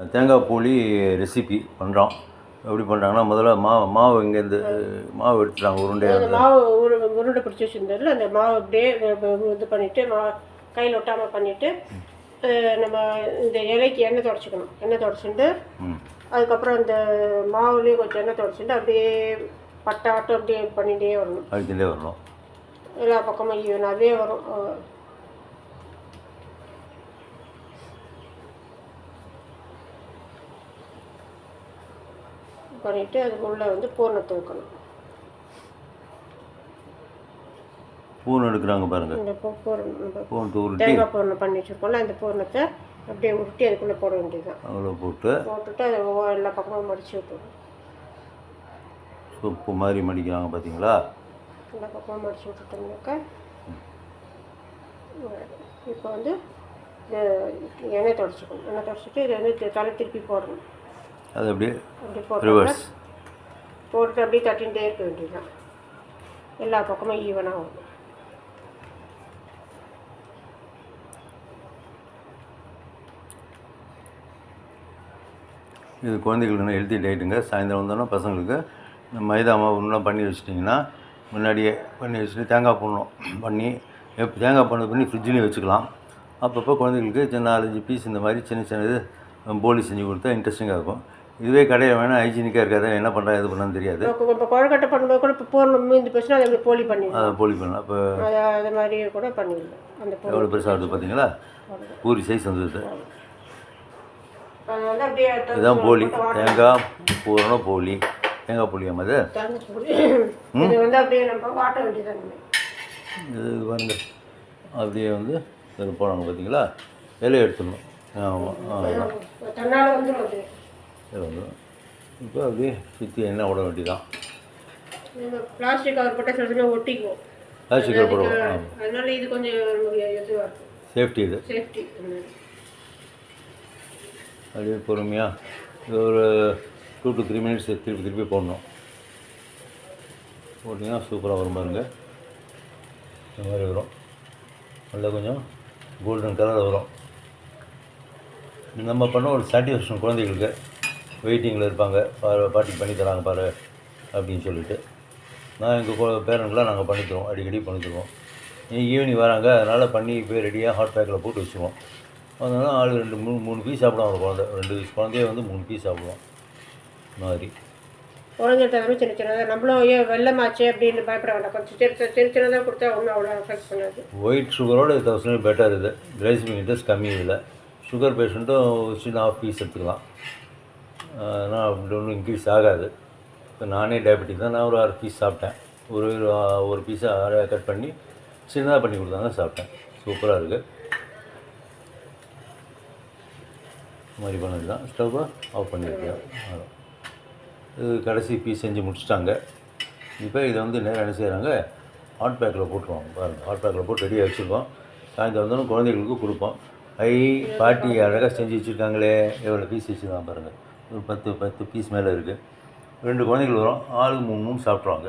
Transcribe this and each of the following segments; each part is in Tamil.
தேங்காய் போலி ரெசிபி பண்ணுறோம் எப்படி பண்ணுறாங்கன்னா முதல்ல மாவு மாவு இங்கேருந்து மாவு எடுத்துட்டாங்க அந்த மாவு உரு உருண்டை பிடிச்சி வச்சுருந்தால அந்த மாவு அப்படியே இது பண்ணிவிட்டு மா கையில் ஒட்டாமல் பண்ணிவிட்டு நம்ம இந்த இலைக்கு எண்ணெய் தொடச்சிக்கணும். எண்ணெய் தொடச்சிட்டு அதுக்கப்புறம் இந்த மாவுலேயும் கொஞ்சம் எண்ணெய் தொடச்சிட்டு அப்படியே பட்டாட்டம் அப்படியே பண்ணிகிட்டே வரணும். அழுத்திலே வரணும். எல்லா பக்கமும் ஈவனாகவே வரும். பண்ணிவிட்டு அதுக்குள்ளே வந்து பூர்ணத்தை வைக்கணும் பூன் எடுக்கிறாங்க பாருங்கள் இந்த பூரணம் தேங்காய் பூரணம் பண்ணி வச்சுருக்கோம்ல அந்த பூரணத்தை அப்படியே உருட்டி அதுக்குள்ளே போட வேண்டியதுதான். அவ்வளோ போட்டு. போட்டுட்டு அதை எல்லா பக்கமும் மடித்து விட்டுருணும் சொப்பு மாதிரி மடிக்கிறாங்க பார்த்தீங்களா எல்லா பக்கமும் மடித்து விட்டுட்டோம்னாக்கா இப்போ வந்து எண்ணெய் தொடச்சிக்கணும். எண்ணெய் தொடச்சிட்டு இதை வந்து தலை திருப்பி போடணும். அது அப்படியே அப்படி போட்டு ரிவர்ஸ் போட்டுட்டு அப்படியே தட்டிகிட்டே இருக்க வேண்டியதுதான். எல்லா பக்கமும் ஈவனாக வரும் இது குழந்தைகளுக்கு ஹெல்த்தி டயட்டுங்க சாயந்தரம் வந்தோன்னா பசங்களுக்கு மைதா மாவு இன்னும் பண்ணி வச்சிட்டிங்கன்னா முன்னாடியே பண்ணி வச்சுட்டு தேங்காய் போடணும் பண்ணி எப்போ தேங்காய் பண்ணது பண்ணி ஃப்ரிட்ஜ்லேயும் வச்சுக்கலாம். அப்பப்போ குழந்தைகளுக்கு சின்ன நாலஞ்சு பீஸ் இந்த மாதிரி சின்ன சின்னது போலி செஞ்சு கொடுத்தா இன்ட்ரெஸ்டிங்காக இருக்கும். இதுவே கடையில் வேணால் ஹைஜீனிக்காக இருக்காது? என்ன பண்ணுறா எது பண்ணான்னு தெரியாது. இப்போ குழக்கட்டை பண்ணும்போது கூட இப்போ பூர்ணம் மீந்து போச்சுன்னா அதை போலி பண்ணிடலாம் அதை போலி பண்ணலாம். இப்போ அதை மாதிரி கூட பண்ணிடலாம். அந்த எவ்வளோ பெருசாக வருது பார்த்தீங்களா? பூரி சைஸ் வந்தது அது வந்து அப்படியே இதுதான் போலி. தேங்காய் பூரணம் போலி. தேங்காய் போலியாம அது பூரி இது வந்து அப்படியே இது இது வந்து போனாங்க பார்த்தீங்களா? இலையை எடுத்துடணும். ஆமாம் ஆமாம் வந்து இப்போ அப்படியே சுற்றி எண்ணெய் விட வேண்டியதான் பிளாஸ்டிக் கவர் போட்டால் சில சமயம் ஒட்டிக்குவோம் பிளாஸ்டிக்கில் போடுவோம். ஆமாம் அதனால இது கொஞ்சம் இதுவாக சேஃப்டி இது. சேஃப்டி அப்படியே பொறுமையாக ஒரு டூ டு த்ரீ மினிட்ஸ் திருப்பி திருப்பி போடணும். போட்டிங்கன்னா சூப்பராக வரும் பாருங்க. இந்த மாதிரி வரும். நல்லா கொஞ்சம் கோல்டன் கலர் வரும். நம்ம பண்ண ஒரு சாட்டிஸ்ஃபேக்ஷன் குழந்தைகளுக்கு. வெயிட்டிங்கில் இருப்பாங்க. பாரு பாட்டி பண்ணி தராங்க பாரு அப்படின்னு சொல்லிட்டு. நான் எங்கள் பேரண்ட்லாம் நாங்கள் பண்ணித்தரோம் அடிக்கடி பண்ணித்தருவோம் ஈவினிங் வராங்க அதனால் பண்ணி போய் ரெடியாக ஹாட் பேக்கில் போட்டு வச்சுருவோம். அதனால ஆள் ரெண்டு மூணு மூணு பீஸ் சாப்பிடுவோம் ஒரு குழந்தை. ரெண்டு குழந்தைய வந்து மூணு பீஸ் சாப்பிடுவோம். மாதிரி. குழந்தைகிட்ட எல்லாமே சின்ன சின்னதாக நம்மளும் ஏன் வெள்ளமாச்சு அப்படின்னு பயப்பட வேண்டாம். கொஞ்சம் சிறு சின்னதாக கொடுத்தா ஒன்றும் அவ்வளோ எஃபெக்ட் பண்ணாது. ஒயிட் சுகரோட தௌசண்ட் பெட்டர் இது. கிளைசிமிக் இன்ட்ரெஸ்ட் கம்மி இதில். சுகர் பேஷண்ட்டும் சின்ன ஆஃப் பீஸ் எடுத்துக்கலாம். ஆனால் அப்படி ஒன்றும் இன்க்ரீஸ் ஆகாது. இப்போ நானே டயபெட்டிக் தான். நான் ஒரு ஆறு பீஸ் சாப்பிட்டேன். ஒரு ஒரு- பீஸை அரை கட் பண்ணி சின்னதாக பண்ணி கொடுத்தாங்க சாப்பிட்டேன். சூப்பராக இருக்குது இந்த மாதிரி பண்ணது தான் ஸ்டவ்வை ஆஃப் பண்ணியிருக்கேன் இது கடைசி பீஸ் செஞ்சு முடிச்சிட்டாங்க. இப்போ இதை வந்து நேரம் என்ன செய்கிறாங்க ஹாட் பேக்கில் போட்டுருவாங்க. பாருங்கள் ஹாட் பேக்கில் போட்டு ரெடியாக வச்சுருக்கோம். சாயந்தரம் வந்தோடனே குழந்தைகளுக்கு கொடுப்போம். ஐ பாட்டி அழகாக செஞ்சு வச்சுருக்காங்களே. எவ்வளோ பீஸ் வச்சுருக்காங்க பாருங்கள் ஒரு பத்து பத்து பீஸ் மேலே இருக்குது ரெண்டு குழந்தைகள் வரும். ஆளுக்கு மூணு மூணு சாப்பிட்ருவாங்க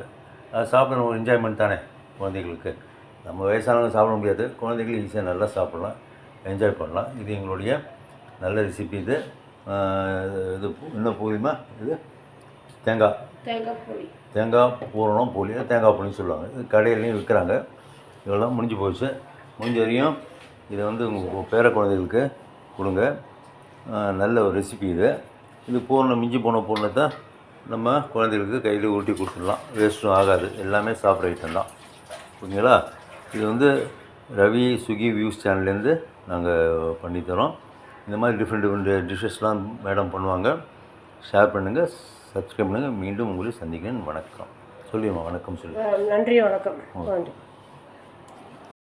அது சாப்பிட்ற ஒரு என்ஜாய்மெண்ட் தானே குழந்தைகளுக்கு. நம்ம வயசானவங்க சாப்பிட முடியாது. குழந்தைகள் ஈஸியாக நல்லா சாப்பிட்லாம். என்ஜாய் பண்ணலாம். இது எங்களுடைய நல்ல ரெசிபி இது இது என்ன பூரிமா இது தேங்காய். தேங்காய் பூரி தேங்காய் பூரணம் போலி தேங்காய் பூரின்னு சொல்லுவாங்க. இது கடையிலையும் விற்கிறாங்க. இதெல்லாம் முடிஞ்சு போச்சு. முடிஞ்ச வரையும் இதை வந்து உங்கள் பேர குழந்தைகளுக்கு கொடுங்க. நல்ல ஒரு ரெசிபி இது. இது பூர்ணம் மிஞ்சி போன பூர்ணத்தை நம்ம குழந்தைகளுக்கு கையில் உருட்டி கொடுத்துடலாம். வேஸ்ட்டும் ஆகாது. எல்லாமே சாப்பிட்ற ஐட்டம் தான். ஓகேங்களா இது வந்து ரவி சுகி வியூஸ் சேனல்லேருந்து நாங்கள் பண்ணித்தரோம். இந்த மாதிரி டிஃப்ரெண்ட் டிஃப்ரெண்ட் டிஷ்ஷஸ்லாம் மேடம் பண்ணுவாங்க. ஷேர் பண்ணுங்கள் சப்ஸ்கிரைப் பண்ணுங்கள் மீண்டும் உங்களை சந்திக்கிறேன். வணக்கம். சொல்லிடுமா வணக்கம் சொல்லி. நன்றி வணக்கம். நன்றி.